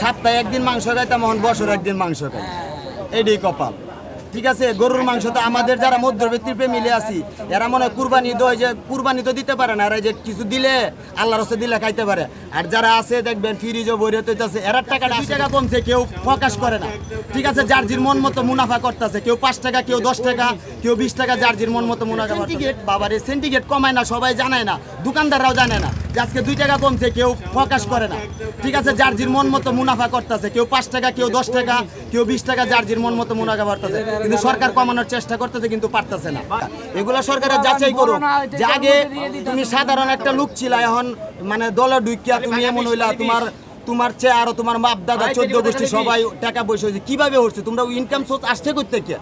সপ্তাহে একদিন মাংস খাইতাম তেমন বছর একদিন মাংস খাই এটাই কপাল। ঠিক আছে? গরুর মাংস তো আমাদের যারা মধ্যবিত্তির মিলে আছি এরা মনে হয় কুরবানি দই যে কুরবানি তো দিতে পারে না এরা যে কিছু দিলে আল্লাহর হস্তে দিলে খাইতে পারে। আর যারা আছে দেখবেন ফ্রিজও বইরে তৈতেছে এরা টাকা দুই টাকা কমছে কেউ প্রকাশ করে না। ঠিক আছে? যার জির মন মতো মুনাফা করতেছে কেউ পাঁচ টাকা কেউ দশ টাকা কেউ বিশ টাকা যার জির মন মতো মুনাফা বাবারে সিন্ডিকেট কমায় না সবাই জানায় না দোকানদাররাও জানে না। আজকে দুই টাকা কমছে, কেউ প্রকাশ করে না। ঠিক আছে যার জির মন মতো মুনাফা করতেছে। কেউ পাঁচ টাকা, কেউ দশ টাকা, কেউ বিশ টাকা যার জির মন মতো মুনাফা করতেছে। কিন্তু সরকার কমানোর চেষ্টা করতেছে, কিন্তু পারতেছে না। এগুলো সরকারের যাচাই করো যে আগে তুমি সাধারণ একটা লোক ছিল, এখন মানে দলে ঢুকিয়া তুমি এমন হইলা, তোমার তোমার চেয়ে আরও তোমার বাপ দাদা চোদ্দ গোষ্ঠী সবাই টাকা পয়সা হয়েছে। কীভাবে হচ্ছে? তোমরা ইনকাম সোর্স আসছে করতে কে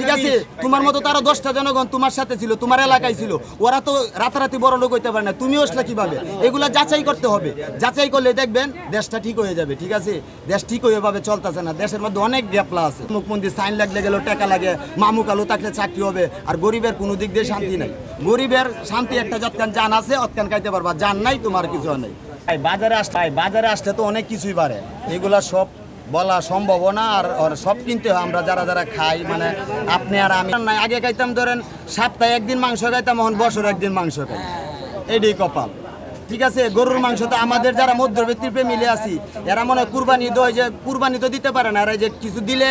ঠিক আছে? তোমার মতো তারা দশটা জনগণ তোমার সাথে ছিল তোমার এলাকায় ছিল। ওরা তো রাতারাতি বড় লোক হইতে পারে না। তুমি আসলে কীভাবে? এগুলা যাচাই করতে হবে। যাচাই করলে দেখবেন দেশটা ঠিক হয়ে যাবে ঠিক আছে? দেশ ঠিক হয়ে ভাবে চলতেছে না। দেশের মধ্যে অনেক গ্যাপলা আছে। মুখ্যমন্ত্রী সাইন লাগলে গেলেও টাকা লাগে মামু কালো থাকলে চাকরি হবে। আর গরিবের কোনো দিক দিয়ে শান্তি নাই। গরিবের শান্তি একটা যৎকান জান আছে অতকান খাইতে পারবা। জান নাই তোমার কিছু নেই। বাজারে আসলে বাজারে আসলে তো অনেক কিছুই বাড়ে। এগুলা সব বলা সম্ভব না, আর সব কিনতে হয়। আমরা যারা যারা খাই মানে আপনি আর আমি আগে খাইতাম ধরেন, সপ্তাহে একদিন মাংস খাইতাম, এখন বছর একদিন মাংস খাই। এটাই কপাল। ঠিক আছে, গরুর মাংস তো আমাদের যারা মধ্যবিত্তির মিলে আছি, এরা মনে হয় কুরবানি দোয় যে কুরবানি তো দিতে পারে না, এরা যে কিছু দিলে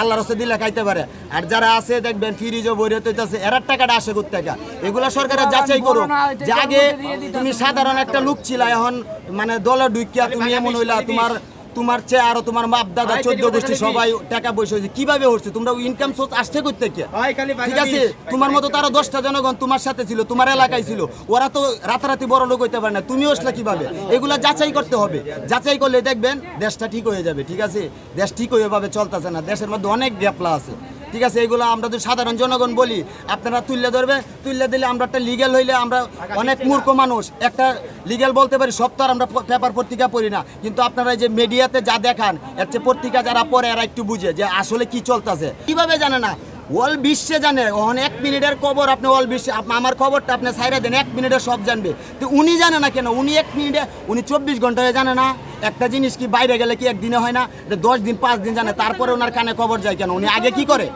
আল্লাহ রসে দিলে খাইতে পারে। আর যারা আছে, দেখবেন ফ্রিজও বইরে তৈতেছে, এরা টাকাটা আসে করতে টাকা এগুলো সরকারের যাচাই করো যে আগে তুমি সাধারণ একটা লোক ছিল, এখন মানে দলে ঢুকিয়া তুমি এমন হইলা, তোমার তোমার চেয়ে আরও তোমার বাপ দাদা চোদ্দ গোষ্ঠী সবাই টাকা পয়সা হয়েছে। কীভাবে হচ্ছে? তোমরা ইনকাম সোর্স আসছে করতে কে ঠিক আছে? তোমার মতো তারা দশটা জনগণ তোমার সাথে ছিল তোমার এলাকায় ছিল। ওরা তো রাতারাতি বড় লোক হইতে পারে না। তুমি আসলে কীভাবে? এগুলা যাচাই করতে হবে। যাচাই করলে দেখবেন দেশটা ঠিক হয়ে যাবে ঠিক আছে? দেশ ঠিক হয়ে ভাবে চলতেছে না। দেশের মধ্যে অনেক গ্যাপলা আছে। ঠিক আছে, এগুলো আমরা তো সাধারণ জনগণ বলি, আপনারা তুললে ধরবে তুললে দিলে আমরা একটা লিগেল হইলে আমরা অনেক মূর্খ মানুষ। একটা লিগেল বলতে পারি, সব তো আর আমরা পেপার পত্রিকা পড়ি না। কিন্তু আপনারা এই যে মিডিয়াতে যা দেখান, এর চেয়ে পত্রিকা যারা পড়ে এরা একটু বুঝে যে আসলে কি চলতেছে। কীভাবে জানে না? অল বিশ্বে জানে, ওখান এক মিনিটের খবর আপনি অল বিশ্বে আমার খবরটা আপনি সাইরা দেন, এক মিনিটে সব জানবে। তো উনি জানে না কেন? উনি এক মিনিটে উনি চব্বিশ ঘন্টায় জানে না? একটা জিনিস কি বাইরে গেলে কি একদিনে হয় না? দশ দিন, পাঁচ দিন জানে, তারপরে ওনার কানে খবর যায় কেন? উনি আগে কি করে?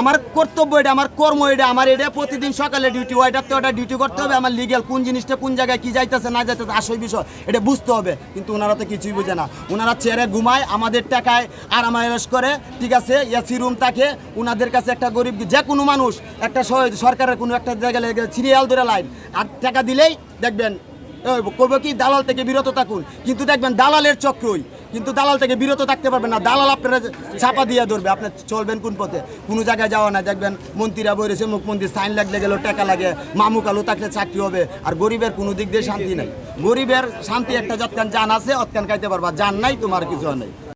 আমার কর্তব্য এটা, আমার কর্ম এটা, আমার এটা প্রতিদিন সকালে ডিউটি ওইটার তো ওটা ডিউটি করতে হবে, আমার লিগেল কোন জিনিসটা কোন জায়গায় কি যাইতেছে, না যাইতেছে, আসল বিষয়, এটা বুঝতে হবে। কিন্তু ওনারা তো কিছুই বুঝে না। ওনারা চেয়ারে ঘুমায়, আমাদের টাকায় আরামায়াস করে, ঠিক আছে এসি রুম থাকে ওনাদের কাছে একটা গরিব, যে কোনো মানুষ, একটা সরকারের কোনো একটা জায়গায় সিরিয়াল ধরে লাইন আর টাকা দিলেই দেখবেন করব কি? দালাল থেকে বিরত থাকুন। কিন্তু দেখবেন দালালের চক্রই। কিন্তু দালাল থেকে বিরত থাকতে পারবেন না। দালাল আপনারা চাপা দিয়ে ধরবে। আপনার চলবেন কোন পথে? কোনো জায়গায় যাওয়া না। দেখবেন মন্ত্রীরা বইরেছে মুখ্যমন্ত্রী সাইন লাগলে গেলেও টাকা লাগে। মামু কালো থাকলে চাকরি হবে। আর গরিবের কোনো দিক দিয়ে শান্তি নাই। গরিবের শান্তি একটা যতক্ষণ জান আছে অতক্ষণ খাইতে পারবা। জান নাই, তোমার কিছু নেই।